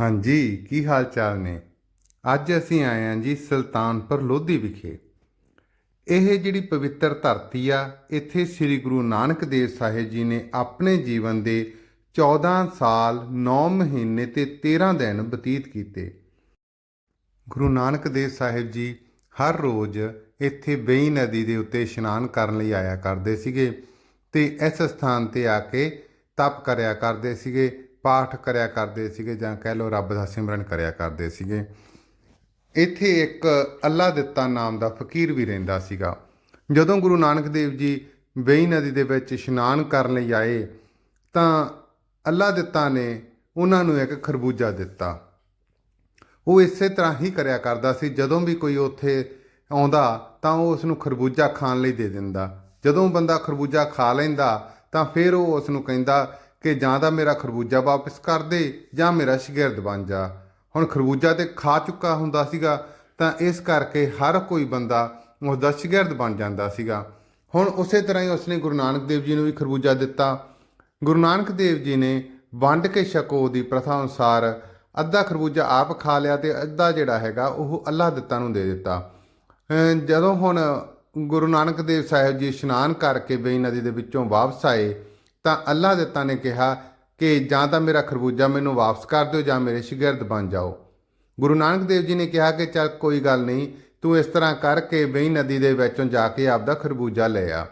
ਹਾਂਜੀ, ਕੀ ਹਾਲ ਚਾਲ ਨੇ? ਅੱਜ ਅਸੀਂ ਆਏ ਹਾਂ ਜੀ ਸੁਲਤਾਨਪੁਰ ਲੋਧੀ ਵਿਖੇ। ਇਹ ਜਿਹੜੀ ਪਵਿੱਤਰ ਧਰਤੀ ਆ, ਇੱਥੇ ਸ੍ਰੀ ਗੁਰੂ ਨਾਨਕ ਦੇਵ ਸਾਹਿਬ ਜੀ ਨੇ ਆਪਣੇ ਜੀਵਨ ਦੇ 14 ਸਾਲ 9 ਮਹੀਨੇ ਤੇ 13 ਦਿਨ ਬਤੀਤ ਕੀਤੇ। ਗੁਰੂ ਨਾਨਕ ਦੇਵ ਸਾਹਿਬ ਜੀ ਹਰ ਰੋਜ਼ ਇੱਥੇ ਬੇਈ ਨਦੀ ਦੇ ਉੱਤੇ ਇਸ਼ਨਾਨ ਕਰਨ ਲਈ ਆਇਆ ਕਰਦੇ ਸੀਗੇ ਤੇ ਇਸ ਸਥਾਨ ਤੇ ਆ ਕੇ ਤਪ ਕਰਿਆ ਕਰਦੇ ਸੀਗੇ। ਪਾਠ ਕਰਿਆ ਕਰਦੇ ਸੀਗੇ ਜਾਂ ਕਹਿ ਲਓ ਰੱਬ ਦਾ ਸਿਮਰਨ ਕਰਿਆ ਕਰਦੇ ਸੀਗੇ। ਇੱਥੇ ਇੱਕ ਅੱਲਾ ਦਿੱਤਾ ਨਾਮ ਦਾ ਫਕੀਰ ਵੀ ਰਹਿੰਦਾ ਸੀਗਾ। ਜਦੋਂ ਗੁਰੂ ਨਾਨਕ ਦੇਵ ਜੀ ਬੇਈ ਨਦੀ ਦੇ ਵਿੱਚ ਇਸ਼ਨਾਨ ਕਰਨ ਲਈ ਆਏ, ਤਾਂ ਅੱਲਾ ਦਿੱਤਾ ਨੇ ਉਹਨਾਂ ਨੂੰ ਇੱਕ ਖਰਬੂਜਾ ਦਿੱਤਾ। ਉਹ ਇਸੇ ਤਰ੍ਹਾਂ ਹੀ ਕਰਿਆ ਕਰਦਾ ਸੀ, ਜਦੋਂ ਵੀ ਕੋਈ ਉੱਥੇ ਆਉਂਦਾ, ਤਾਂ ਉਹ ਉਸ ਨੂੰ ਖਰਬੂਜਾ ਖਾਣ ਲਈ ਦੇ ਦਿੰਦਾ। ਜਦੋਂ ਬੰਦਾ ਖਰਬੂਜਾ ਖਾ ਲੈਂਦਾ, ਤਾਂ ਫਿਰ ਉਹ ਉਸ ਨੂੰ ਕਹਿੰਦਾ ਕਿ ਜਾਂ ਤਾਂ ਮੇਰਾ ਖਰਬੂਜਾ ਵਾਪਸ ਕਰ ਦੇ ਜਾਂ ਮੇਰਾ ਸ਼ਗਿਰਦ ਬਣ ਜਾ। ਹੁਣ ਖਰਬੂਜਾ ਤੇ ਖਾ ਚੁੱਕਾ ਹੁੰਦਾ ਸੀਗਾ ਤਾਂ ਇਸ ਕਰਕੇ ਹਰ ਕੋਈ ਬੰਦਾ ਉਸ ਦਾ ਸ਼ਾਗਿਰਦ ਬਣ ਜਾਂਦਾ ਸੀਗਾ। ਹੁਣ ਉਸੇ ਤਰ੍ਹਾਂ ਹੀ ਉਸਨੇ ਗੁਰੂ ਨਾਨਕ ਦੇਵ ਜੀ ਨੂੰ ਵੀ ਖਰਬੂਜਾ ਦਿੱਤਾ। ਗੁਰੂ ਨਾਨਕ ਦੇਵ ਜੀ ਨੇ ਵੰਡ ਕੇ ਛਕੋ ਦੀ ਪ੍ਰਥਾ ਅਨੁਸਾਰ ਅੱਧਾ ਖਰਬੂਜਾ ਆਪ ਖਾ ਲਿਆ ਤੇ ਅੱਧਾ ਜਿਹੜਾ ਹੈਗਾ ਉਹ ਅੱਲਾ ਦਿੱਤਾ ਨੂੰ ਦੇ ਦਿੱਤਾ। ਜਦੋਂ ਹੁਣ ਗੁਰੂ ਨਾਨਕ ਦੇਵ ਸਾਹਿਬ ਜੀ ਇਸ਼ਨਾਨ ਕਰਕੇ ਬੇਈ ਨਦੀ ਦੇ ਵਿੱਚੋਂ ਵਾਪਸ ਆਏ ਤਾਂ ਅੱਲਾਹ ਦਿੱਤਾ ਨੇ ਕਿਹਾ ਕਿ ਜਾਂ ਤਾਂ ਮੇਰਾ ਖਰਬੂਜਾ ਮੈਨੂੰ ਵਾਪਸ ਕਰ ਦਿਓ ਜਾਂ ਮੇਰੇ ਸ਼ਾਗਿਰਦ ਬਣ ਜਾਓ। ਗੁਰੂ ਨਾਨਕ ਦੇਵ ਜੀ ਨੇ ਕਿਹਾ ਕਿ ਚੱਲ ਕੋਈ ਗੱਲ ਨਹੀਂ, ਤੂੰ ਇਸ ਤਰ੍ਹਾਂ ਕਰਕੇ ਬੇਈ ਨਦੀ ਦੇ ਵਿੱਚੋਂ ਜਾ ਕੇ ਆਪਦਾ ਖਰਬੂਜਾ ਲੈ ਆ।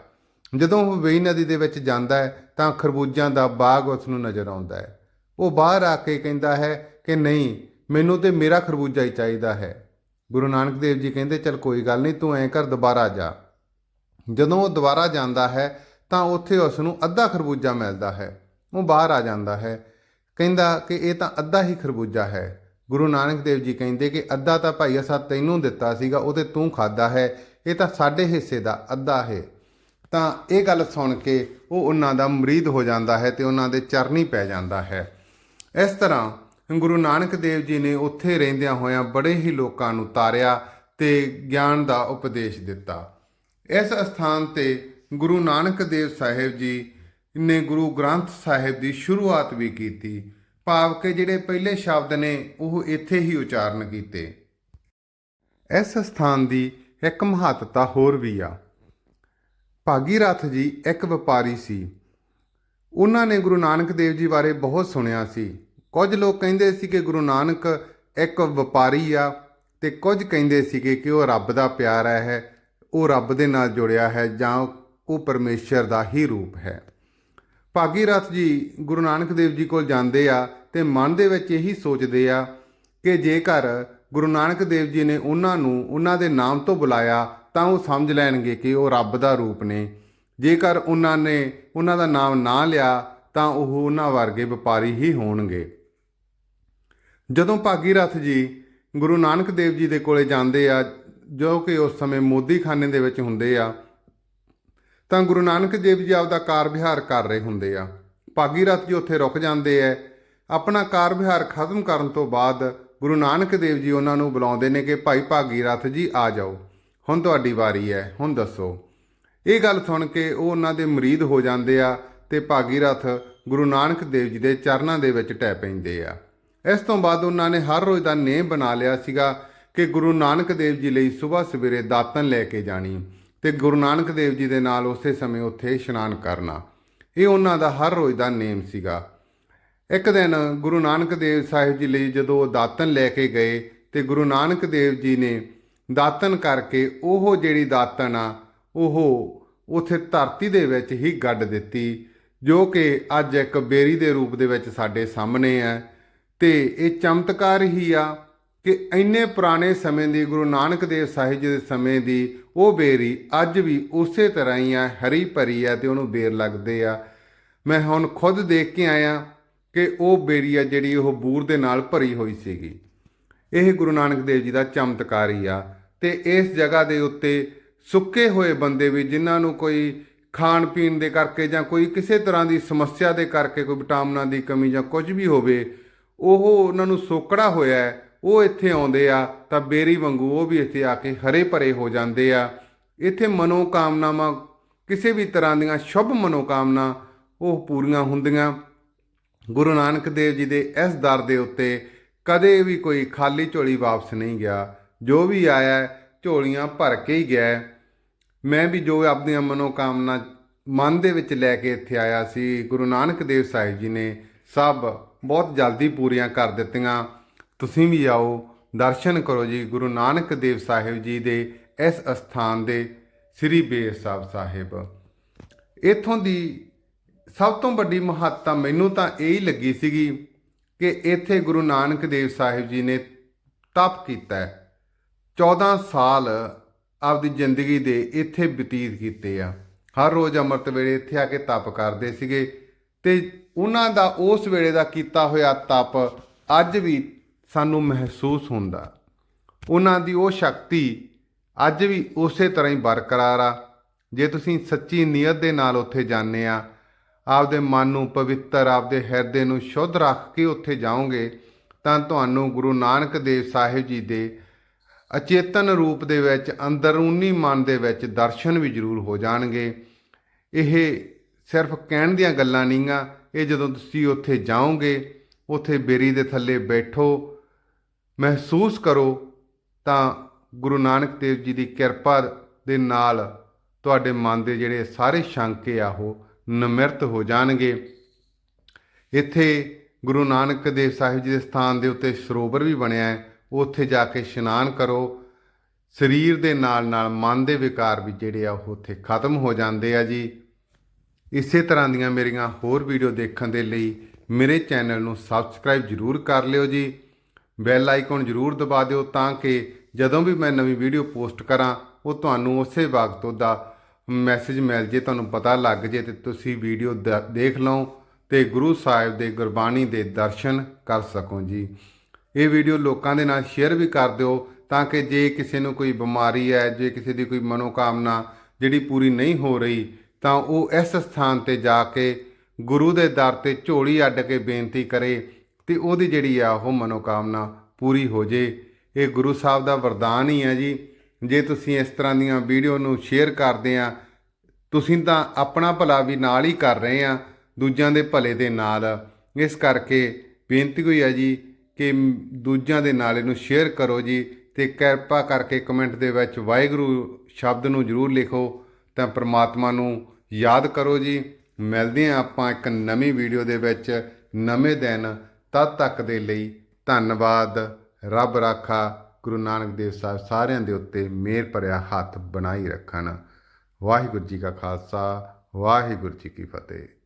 ਜਦੋਂ ਉਹ ਬੇਈ ਨਦੀ ਦੇ ਵਿੱਚ ਜਾਂਦਾ ਹੈ, ਤਾਂ ਖਰਬੂਜਾਂ ਦਾ ਬਾਗ ਉਸ ਨੂੰ ਨਜ਼ਰ ਆਉਂਦਾ ਹੈ। ਉਹ ਬਾਹਰ ਆ ਕੇ ਕਹਿੰਦਾ ਹੈ ਕਿ ਨਹੀਂ, ਮੈਨੂੰ ਤੇ ਮੇਰਾ ਖਰਬੂਜਾ ਹੀ ਚਾਹੀਦਾ ਹੈ। ਗੁਰੂ ਨਾਨਕ ਦੇਵ ਜੀ ਕਹਿੰਦੇ, ਚਲ ਕੋਈ ਗੱਲ ਨਹੀਂ, ਤੂੰ ਐਂ ਕਰ, ਦੁਬਾਰਾ ਜਾ। ਜਦੋਂ ਉਹ ਦੁਬਾਰਾ ਜਾਂਦਾ ਹੈ ਤਾਂ ਉੱਥੇ ਉਸ ਨੂੰ ਅੱਧਾ ਖਰਬੂਜਾ ਮਿਲਦਾ ਹੈ। ਉਹ ਬਾਹਰ ਆ ਜਾਂਦਾ ਹੈ। ਕਹਿੰਦਾ ਕਿ ਇਹ ਤਾਂ ਅੱਧਾ ਹੀ ਖਰਬੂਜਾ ਹੈ। ਗੁਰੂ ਨਾਨਕ ਦੇਵ ਜੀ ਕਹਿੰਦੇ ਕਿ ਅੱਧਾ ਤਾਂ ਭਾਈ ਅਸਾਂ ਤੈਨੂੰ ਦਿੱਤਾ ਸੀਗਾ, ਉਹ ਤੇ ਤੂੰ ਖਾਦਾ ਹੈ। ਇਹ ਤਾਂ ਸਾਡੇ ਹਿੱਸੇ ਦਾ ਅੱਧਾ ਹੈ। ਤਾਂ ਇਹ ਗੱਲ ਸੁਣ ਕੇ ਉਹ ਉਹਨਾਂ ਦਾ ਮਰੀਦ ਹੋ ਜਾਂਦਾ ਹੈ ਤੇ ਉਹਨਾਂ ਦੇ ਚਰਨੀ ਪੈ ਜਾਂਦਾ ਹੈ। ਇਸ ਤਰ੍ਹਾਂ ਗੁਰੂ ਨਾਨਕ ਦੇਵ ਜੀ ਨੇ ਉੱਥੇ ਰਹਿੰਦਿਆਂ ਹੋਇਆਂ ਬੜੇ ਹੀ ਲੋਕਾਂ ਨੂੰ ਤਾਰਿਆ ਤੇ ਗਿਆਨ ਦਾ ਉਪਦੇਸ਼ ਦਿੱਤਾ। ਇਸ ਸਥਾਨ ਤੇ ਗੁਰੂ ਨਾਨਕ ਦੇਵ ਸਾਹਿਬ ਜੀ ਨੇ ਗੁਰੂ ਗ੍ਰੰਥ ਸਾਹਿਬ ਦੀ ਸ਼ੁਰੂਆਤ ਵੀ ਕੀਤੀ। ਭਾਵ ਕਿ ਜਿਹੜੇ ਪਹਿਲੇ ਸ਼ਬਦ ਨੇ, ਉਹ ਇੱਥੇ ਹੀ ਉਚਾਰਨ ਕੀਤੇ। ਇਸ ਸਥਾਨ ਦੀ ਇੱਕ ਮਹੱਤਤਾ ਹੋਰ ਵੀ ਆ। ਭਾਗੀਰਥ ਜੀ ਇੱਕ ਵਪਾਰੀ ਸੀ। ਉਹਨਾਂ ਨੇ ਗੁਰੂ ਨਾਨਕ ਦੇਵ ਜੀ ਬਾਰੇ ਬਹੁਤ ਸੁਣਿਆ ਸੀ। ਕੁਝ ਲੋਕ ਕਹਿੰਦੇ ਸੀ ਕਿ ਗੁਰੂ ਨਾਨਕ ਇੱਕ ਵਪਾਰੀ ਆ ਤੇ ਕੁਝ ਕਹਿੰਦੇ ਸੀਗੇ ਕਿ ਉਹ ਰੱਬ ਦਾ ਪਿਆਰਾ ਹੈ, ਉਹ ਰੱਬ ਦੇ ਨਾਲ ਜੁੜਿਆ ਹੈ ਜਾਂ ਉਹ ਪਰਮੇਸ਼ਰ ਦਾ ਹੀ ਰੂਪ ਹੈ। ਭਾਗੀਰਥ ਜੀ ਗੁਰੂ ਨਾਨਕ ਦੇਵ ਜੀ ਕੋਲ ਜਾਂਦੇ ਆ ਤੇ ਮਨ ਦੇ ਵਿੱਚ ਇਹੀ ਸੋਚਦੇ ਆ ਕਿ ਜੇਕਰ ਗੁਰੂ ਨਾਨਕ ਦੇਵ ਜੀ ਨੇ ਉਹਨਾਂ ਨੂੰ ਉਹਨਾਂ ਦੇ ਨਾਮ ਤੋਂ ਬੁਲਾਇਆ ਤਾਂ ਉਹ ਸਮਝ ਲੈਣਗੇ ਕਿ ਉਹ ਰੱਬ ਦਾ ਰੂਪ ਨੇ। ਜੇਕਰ ਉਹਨਾਂ ਨੇ ਉਹਨਾਂ ਦਾ ਨਾਮ ਨਾ ਲਿਆ ਤਾਂ ਉਹ ਉਹਨਾਂ ਵਰਗੇ ਵਪਾਰੀ ਹੀ ਹੋਣਗੇ। ਜਦੋਂ ਭਾਗੀਰਥ ਜੀ ਗੁਰੂ ਨਾਨਕ ਦੇਵ ਜੀ ਦੇ ਕੋਲੇ ਜਾਂਦੇ ਆ, ਜੋ ਕਿ ਉਸ ਸਮੇਂ ਮੋਦੀਖਾਨੇ ਦੇ ਵਿੱਚ ਹੁੰਦੇ ਆ ਤਾਂ ਗੁਰੂ ਨਾਨਕ ਦੇਵ ਜੀ ਆਪਦਾ ਕਾਰ ਵਿਹਾਰ ਕਰ ਰਹੇ ਹੁੰਦੇ ਆ। ਭਾਗੀਰਥ ਜੀ ਉੱਥੇ ਰੁਕ ਜਾਂਦੇ ਐ। ਆਪਣਾ ਕਾਰ ਵਿਹਾਰ ਖਤਮ ਕਰਨ ਤੋਂ ਬਾਅਦ ਗੁਰੂ ਨਾਨਕ ਦੇਵ ਜੀ ਉਹਨਾਂ ਨੂੰ ਬੁਲਾਉਂਦੇ ਨੇ ਕਿ, ਭਾਈ ਭਾਗੀਰਥ ਜੀ, ਆ ਜਾਓ। ਹੁਣ ਤੁਹਾਡੀ ਵਾਰੀ ਹੈ ਹੁਣ ਦੱਸੋ। ਇਹ ਗੱਲ ਸੁਣ ਕੇ ਉਹ ਉਹਨਾਂ ਦੇ ਮਰੀਦ ਹੋ ਜਾਂਦੇ ਆ ਤੇ ਭਾਗੀਰਥ ਗੁਰੂ ਨਾਨਕ ਦੇਵ ਜੀ ਦੇ ਚਰਨਾਂ ਦੇ ਵਿੱਚ ਟੈ ਪੈਂਦੇ ਆ। ਇਸ ਤੋਂ ਬਾਅਦ ਉਹਨਾਂ ਨੇ ਹਰ ਰੋਜ਼ ਦਾ ਨੇਮ ਬਣਾ ਲਿਆ ਸੀਗਾ ਕਿ ਗੁਰੂ ਨਾਨਕ ਦੇਵ ਜੀ ਲਈ ਸਵੇਰ ਸਵੇਰੇ ਦਾਤਨ ਲੈ ਕੇ ਜਾਣੀ। ਤੇ ਗੁਰੂ ਨਾਨਕ ਦੇਵ ਜੀ ਦੇ ਨਾਲ ਉਸੇ ਸਮੇਂ ਉੱਥੇ ਇਸ਼ਨਾਨ ਕਰਨਾ। ਇਹ ਉਹਨਾਂ ਦਾ ਹਰ ਰੋਜ਼ ਦਾ ਨੇਮ ਸੀਗਾ। ਇੱਕ ਦਿਨ ਗੁਰੂ ਨਾਨਕ ਦੇਵ ਸਾਹਿਬ ਜੀ ਲਈ ਜਦੋਂ ਉਹ ਦਾਤਨ ਲੈ ਕੇ ਗਏ ਤੇ ਗੁਰੂ ਨਾਨਕ ਦੇਵ ਜੀ ਨੇ ਦਾਤਨ ਕਰਕੇ ਉਹ ਜਿਹੜੀ ਦਾਤਨ ਆ, ਉਹ ਉਥੇ ਧਰਤੀ ਦੇ ਵਿੱਚ ਹੀ ਗੱਡ ਦਿੱਤੀ, ਜੋ ਕਿ ਅੱਜ ਇੱਕ ਬੇਰੀ ਦੇ ਰੂਪ ਦੇ ਵਿੱਚ ਸਾਡੇ ਸਾਹਮਣੇ ਹੈ ਤੇ ਇਹ ਚਮਤਕਾਰ ਹੀ ਆ ਕਿ ਇੰਨੇ ਪੁਰਾਣੇ ਸਮੇਂ ਦੀ ਗੁਰੂ ਨਾਨਕ ਦੇਵ ਸਾਹਿਬ ਜੀ ਦੇ ਸਮੇਂ ਦੀ ਉਹ ਬੇਰੀ ਅੱਜ ਵੀ ਉਸੇ ਤਰ੍ਹਾਂ ਹੀ ਆ, ਹਰੀ ਭਰੀ ਆ ਤੇ ਉਹਨੂੰ ਬੇਰ ਲੱਗਦੇ ਆ। ਮੈਂ ਹੁਣ ਖੁਦ ਦੇਖ ਕੇ ਆਇਆ ਕਿ ਉਹ ਬੇਰੀ ਆ ਜਿਹੜੀ ਉਹ ਬੂਰ ਦੇ ਨਾਲ ਭਰੀ ਹੋਈ ਸੀਗੀ। ਇਹ ਗੁਰੂ ਨਾਨਕ ਦੇਵ ਜੀ ਦਾ ਚਮਤਕਾਰ ਹੀ ਆ ਤੇ ਇਸ ਜਗ੍ਹਾ ਦੇ ਉੱਤੇ ਸੁੱਕੇ ਹੋਏ ਬੰਦੇ ਵੀ ਜਿਨ੍ਹਾਂ ਨੂੰ ਕੋਈ ਖਾਣ ਪੀਣ ਦੇ ਕਰਕੇ ਜਾਂ ਕੋਈ ਕਿਸੇ ਤਰ੍ਹਾਂ ਦੀ ਸਮੱਸਿਆ ਦੇ ਕਰਕੇ ਕੋਈ ਵਿਟਾਮਿਨਾਂ ਦੀ ਕਮੀ ਜਾਂ ਕੁਝ ਵੀ ਹੋਵੇ, ਉਹ ਉਹਨਾਂ ਨੂੰ ਸੋਕੜਾ ਹੋਇਆ ਹੈ। ਉਹ ਇੱਥੇ ਆਉਂਦੇ ਆ ਤਾਂ ਬੇਰੀ ਵਾਂਗੂ ਉਹ ਵੀ ਇੱਥੇ ਆ ਕੇ ਹਰੇ ਭਰੇ ਹੋ ਜਾਂਦੇ ਆ। ਇੱਥੇ ਮਨੋ ਕਾਮਨਾਵਾਂ ਕਿਸੇ ਵੀ ਤਰ੍ਹਾਂ ਦੀਆਂ ਸ਼ੁਭ ਮਨੋ ਕਾਮਨਾ ਉਹ ਪੂਰੀਆਂ ਹੁੰਦੀਆਂ। ਗੁਰੂ ਨਾਨਕ ਦੇਵ ਜੀ ਦੇ ਇਸ ਦਰ ਦੇ ਉੱਤੇ ਕਦੇ ਵੀ ਕੋਈ ਖਾਲੀ ਝੋਲੀ ਵਾਪਸ ਨਹੀਂ ਗਿਆ। ਜੋ ਵੀ ਆਇਆ, ਝੋਲੀਆਂ ਭਰ ਕੇ ਹੀ ਗਿਆ। ਮੈਂ ਵੀ ਜੋ ਆਪਣੀਆਂ ਮਨੋਕਾਮਨਾ ਮਨ ਦੇ ਵਿੱਚ ਲੈ ਕੇ ਇੱਥੇ ਆਇਆ ਸੀ, ਗੁਰੂ ਨਾਨਕ ਦੇਵ ਸਾਹਿਬ ਜੀ ਨੇ ਸਭ ਬਹੁਤ ਜਲਦੀ ਪੂਰੀਆਂ ਕਰ ਦਿੱਤੀਆਂ। ਤੁਸੀਂ ਵੀ ਆਓ, ਦਰਸ਼ਨ ਕਰੋ ਜੀ ਗੁਰੂ ਨਾਨਕ ਦੇਵ ਸਾਹਿਬ ਜੀ ਦੇ ਇਸ ਅਸਥਾਨ ਦੇ ਸ੍ਰੀ ਬੇਰ ਸਾਹਿਬ ਸਾਹਿਬ। ਇਥੋਂ ਦੀ ਸਭ ਤੋਂ ਵੱਡੀ ਮਹੱਤਤਾ ਮੈਨੂੰ ਤਾਂ ਇਹ ਹੀ ਲੱਗੀ ਸੀਗੀ ਕਿ ਇੱਥੇ ਗੁਰੂ ਨਾਨਕ ਦੇਵ ਸਾਹਿਬ ਜੀ ਨੇ ਤਪ ਕੀਤਾ ਹੈ। 14 ਸਾਲ ਆਪਦੀ ਜ਼ਿੰਦਗੀ ਦੇ ਇੱਥੇ ਬਤੀਤ ਕੀਤੇ ਆ। ਹਰ ਰੋਜ਼ ਅੰਮ੍ਰਿਤ ਵੇਲੇ ਇੱਥੇ ਆ ਕੇ ਤਪ ਕਰਦੇ ਸੀਗੇ ਤੇ ਉਹਨਾਂ ਦਾ ਉਸ ਵੇਲੇ ਦਾ ਕੀਤਾ ਹੋਇਆ ਤਪ ਅੱਜ ਵੀ ਸਾਨੂੰ ਮਹਿਸੂਸ ਹੁੰਦਾ। ਉਹਨਾਂ ਦੀ ਉਹ ਸ਼ਕਤੀ ਅੱਜ ਵੀ ਉਸੇ ਤਰ੍ਹਾਂ ਹੀ ਬਰਕਰਾਰ ਆ। ਜੇ ਤੁਸੀਂ ਸੱਚੀ ਨੀਅਤ ਦੇ ਨਾਲ ਉੱਥੇ ਜਾਂਦੇ ਆ, ਆਪਦੇ ਮਨ ਨੂੰ ਪਵਿੱਤਰ, ਆਪਦੇ ਹਿਰਦੇ ਨੂੰ ਸ਼ੁੱਧ ਰੱਖ ਕੇ ਉੱਥੇ ਜਾਓਗੇ, ਤਾਂ ਤੁਹਾਨੂੰ ਗੁਰੂ ਨਾਨਕ ਦੇਵ ਸਾਹਿਬ ਜੀ ਦੇ ਅਚੇਤਨ ਰੂਪ ਦੇ ਵਿੱਚ, ਅੰਦਰੂਨੀ ਮਨ ਦੇ ਵਿੱਚ ਦਰਸ਼ਨ ਵੀ ਜ਼ਰੂਰ ਹੋ ਜਾਣਗੇ। ਇਹ ਸਿਰਫ ਕਹਿਣ ਦੀਆਂ ਗੱਲਾਂ ਨਹੀਂਆਂ, ਇਹ ਜਦੋਂ ਤੁਸੀਂ ਉੱਥੇ ਜਾਓਗੇ, ਉੱਥੇ ਬੇਰੀ ਦੇ ਥੱਲੇ ਬੈਠੋ ਮਹਿਸੂਸ ਕਰੋ ਤਾਂ ਗੁਰੂ ਨਾਨਕ ਦੇਵ ਜੀ ਦੀ ਕਿਰਪਾ ਦੇ ਨਾਲ ਤੁਹਾਡੇ ਮਨ ਦੇ ਜਿਹੜੇ ਸਾਰੇ ਸ਼ੰਕੇ ਆ ਉਹ ਨਿਮਰਤ ਹੋ ਜਾਣਗੇ। ਇੱਥੇ ਗੁਰੂ ਨਾਨਕ ਦੇਵ ਸਾਹਿਬ ਜੀ ਦੇ ਸਥਾਨ ਦੇ ਉੱਤੇ ਸਰੋਵਰ ਵੀ ਬਣਿਆ ਹੈ। ਉੱਥੇ ਜਾ ਕੇ ਇਸ਼ਨਾਨ ਕਰੋ। ਸਰੀਰ ਦੇ ਨਾਲ ਨਾਲ ਮਨ ਦੇ ਵਿਕਾਰ ਵੀ ਜਿਹੜੇ ਆ ਉਹ ਉੱਥੇ ਖਤਮ ਹੋ ਜਾਂਦੇ ਆ ਜੀ। ਇਸੇ ਤਰ੍ਹਾਂ ਦੀਆਂ ਮੇਰੀਆਂ ਹੋਰ ਵੀਡੀਓ ਦੇਖਣ ਦੇ ਲਈ ਮੇਰੇ ਚੈਨਲ ਨੂੰ ਸਬਸਕ੍ਰਾਈਬ ਜਰੂਰ ਕਰ ਲਿਓ ਜੀ। ਬੈਲ ਆਈਕਨ ਜਰੂਰ ਦਬਾ ਦਿਓ ਤਾਂ ਕਿ ਜਦੋਂ ਵੀ ਮੈਂ ਨਵੀਂ ਵੀਡੀਓ ਪੋਸਟ ਕਰਾਂ, ਉਹ ਤੁਹਾਨੂੰ ਉਸੇ ਵਕਤ ਉਹਦਾ ਮੈਸੇਜ ਮਿਲ ਜੇ, ਤੁਹਾਨੂੰ ਪਤਾ ਲੱਗ ਜੇ ਤੇ ਤੁਸੀਂ ਵੀਡੀਓ ਦ- ਦੇਖ ਲਓ ਤੇ ਗੁਰੂ ਸਾਹਿਬ ਦੇ ਗੁਰਬਾਣੀ ਦੇ ਦਰਸ਼ਨ ਕਰ ਸਕੋ ਜੀ। ਇਹ ਵੀਡੀਓ ਲੋਕਾਂ ਦੇ ਨਾਲ ਸ਼ੇਅਰ ਵੀ ਕਰ ਦਿਓ ਤਾਂ ਕਿ ਜੇ ਕਿਸੇ ਨੂੰ ਕੋਈ ਬਿਮਾਰੀ ਹੈ, ਜੇ ਕਿਸੇ ਦੀ ਕੋਈ ਮਨੋਕਾਮਨਾ ਜਿਹੜੀ ਪੂਰੀ ਨਹੀਂ ਹੋ ਰਹੀ, ਤਾਂ ਉਹ ਇਸ ਸਥਾਨ ਤੇ ਜਾ ਕੇ ਗੁਰੂ ਦੇ ਦਰ ਤੇ ਝੋਲੀ ਅੱਡ ਕੇ ਬੇਨਤੀ ਕਰੇ ਤੇ ਉਹਦੀ ਜਿਹੜੀ ਆ ਉਹ ਮਨੋਕਾਮਨਾ ਪੂਰੀ ਹੋ ਜੇ। ਇਹ ਗੁਰੂ ਸਾਹਿਬ ਦਾ ਵਰਦਾਨ ਹੀ ਹੈ ਜੀ। ਜੇ ਤੁਸੀਂ ਇਸ ਤਰ੍ਹਾਂ ਦੀਆਂ ਵੀਡੀਓ ਨੂੰ ਸ਼ੇਅਰ ਕਰਦੇ ਆ, ਤੁਸੀਂ ਤਾਂ ਆਪਣਾ ਭਲਾ ਵੀ ਨਾਲ ਹੀ ਕਰ ਰਹੇ ਆ, ਦੂਜਿਆਂ ਦੇ ਭਲੇ ਦੇ ਨਾਲ। ਇਸ ਕਰਕੇ ਬੇਨਤੀ ਹੋਈ ਹੈ ਜੀ ਕਿ ਦੂਜਿਆਂ ਦੇ ਨਾਲ ਇਹਨੂੰ ਸ਼ੇਅਰ ਕਰੋ ਜੀ ਤੇ ਕਿਰਪਾ ਕਰਕੇ ਕਮੈਂਟ ਦੇ ਵਿੱਚ ਵਾਹਿਗੁਰੂ ਸ਼ਬਦ ਨੂੰ ਜ਼ਰੂਰ ਲਿਖੋ। ਤਾਂ ਪ੍ਰਮਾਤਮਾ ਨੂੰ ਯਾਦ ਕਰੋ ਜੀ। ਮਿਲਦੇ ਹਾਂ ਆਪਾਂ ਇੱਕ ਨਵੀਂ ਵੀਡੀਓ ਦੇ ਵਿੱਚ। ਨਵੇਂ ਦਿਨ ਤਦ ਤੱਕ ਦੇ ਲਈ ਧੰਨਵਾਦ। ਰੱਬ ਰਾਖਾ ਗੁਰੂ ਨਾਨਕ ਦੇਵ ਸਾਹਿਬ ਸਾਰਿਆਂ ਦੇ ਉੱਤੇ ਮਿਹਰ ਭਰਿਆ ਹੱਥ ਬਣਾਈ ਰੱਖਣ। ਵਾਹਿਗੁਰੂ ਜੀ ਕਾ ਖਾਲਸਾ, ਵਾਹਿਗੁਰੂ ਜੀ ਕੀ ਫਤਿਹ।